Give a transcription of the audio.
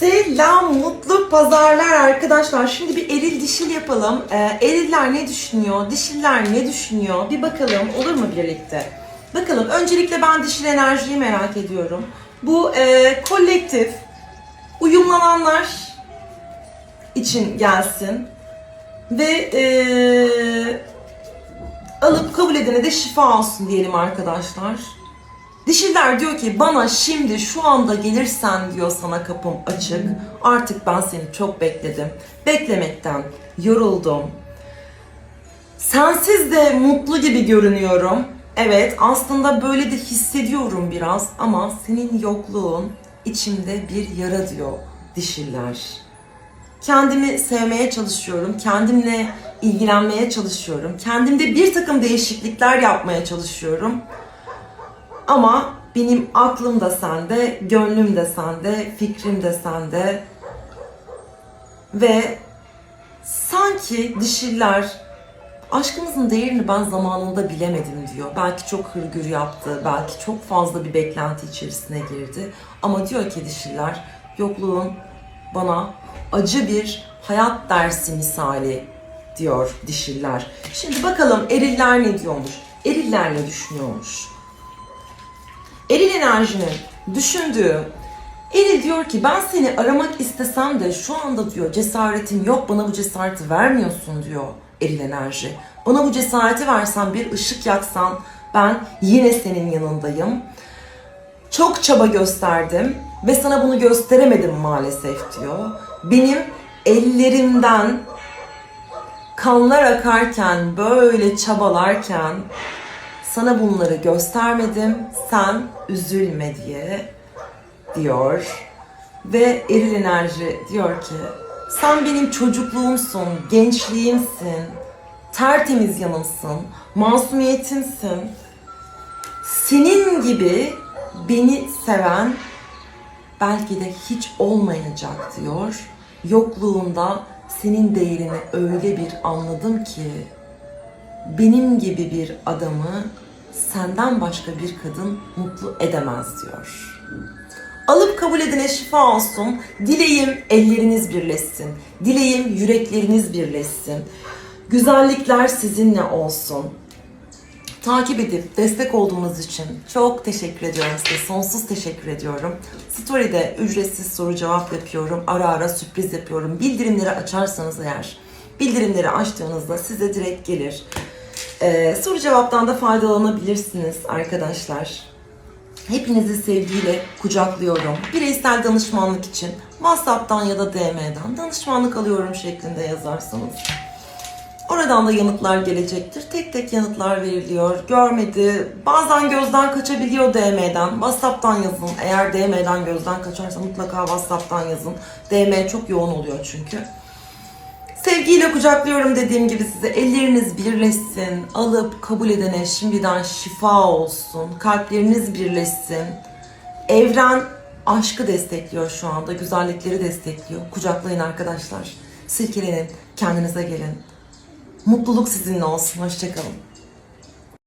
Selam, mutlu pazarlar arkadaşlar. Şimdi bir eril dişil yapalım. Ee, eriller ne düşünüyor, dişiller ne düşünüyor? Bir bakalım olur mu birlikte? Bakalım, öncelikle ben dişil enerjiyi merak ediyorum. Bu e, kolektif, uyumlananlar için gelsin. Ve e, alıp kabul edene de şifa olsun diyelim arkadaşlar. Dişiler diyor ki bana şimdi şu anda gelirsen diyor sana kapım açık. Artık ben seni çok bekledim. Beklemekten yoruldum. Sensiz de mutlu gibi görünüyorum. Evet aslında böyle de hissediyorum biraz ama senin yokluğun içimde bir yara diyor dişiler. Kendimi sevmeye çalışıyorum. Kendimle ilgilenmeye çalışıyorum. Kendimde bir takım değişiklikler yapmaya çalışıyorum. Ama benim aklım da sende, gönlüm de sende, fikrim de sende. Ve sanki dişiller aşkımızın değerini ben zamanında bilemedim diyor. Belki çok hırgür yaptı, belki çok fazla bir beklenti içerisine girdi. Ama diyor ki dişiller, yokluğun bana acı bir hayat dersi misali diyor dişiller. Şimdi bakalım eriller ne diyormuş? Eriller ne düşünüyormuş? Eril enerjinin düşündüğü Eril diyor ki ben seni aramak istesem de şu anda diyor cesaretim yok bana bu cesareti vermiyorsun diyor Eril enerji. Bana bu cesareti versen bir ışık yaksan ben yine senin yanındayım. Çok çaba gösterdim ve sana bunu gösteremedim maalesef diyor. Benim ellerimden kanlar akarken böyle çabalarken sana bunları göstermedim, sen üzülme diye diyor. Ve eril enerji diyor ki, sen benim çocukluğumsun, gençliğimsin, tertemiz yanımsın, masumiyetimsin. Senin gibi beni seven belki de hiç olmayacak diyor. Yokluğunda senin değerini öyle bir anladım ki benim gibi bir adamı senden başka bir kadın mutlu edemez diyor. Alıp kabul edene şifa olsun. Dileğim elleriniz birleşsin. Dileğim yürekleriniz birleşsin. Güzellikler sizinle olsun. Takip edip destek olduğunuz için çok teşekkür ediyorum size. Sonsuz teşekkür ediyorum. Story'de ücretsiz soru cevap yapıyorum. Ara ara sürpriz yapıyorum. Bildirimleri açarsanız eğer, bildirimleri açtığınızda size direkt gelir. Ee, soru cevaptan da faydalanabilirsiniz arkadaşlar. Hepinizi sevgiyle kucaklıyorum. Bireysel danışmanlık için WhatsApp'tan ya da DM'den danışmanlık alıyorum şeklinde yazarsanız. Oradan da yanıtlar gelecektir. Tek tek yanıtlar veriliyor. Görmedi. Bazen gözden kaçabiliyor DM'den. WhatsApp'tan yazın. Eğer DM'den gözden kaçarsa mutlaka WhatsApp'tan yazın. DM çok yoğun oluyor çünkü. Sevgiyle kucaklıyorum dediğim gibi size. Elleriniz birleşsin. Alıp kabul edene şimdiden şifa olsun. Kalpleriniz birleşsin. Evren aşkı destekliyor şu anda. Güzellikleri destekliyor. Kucaklayın arkadaşlar. Silkelenin. Kendinize gelin. Mutluluk sizinle olsun. Hoşçakalın.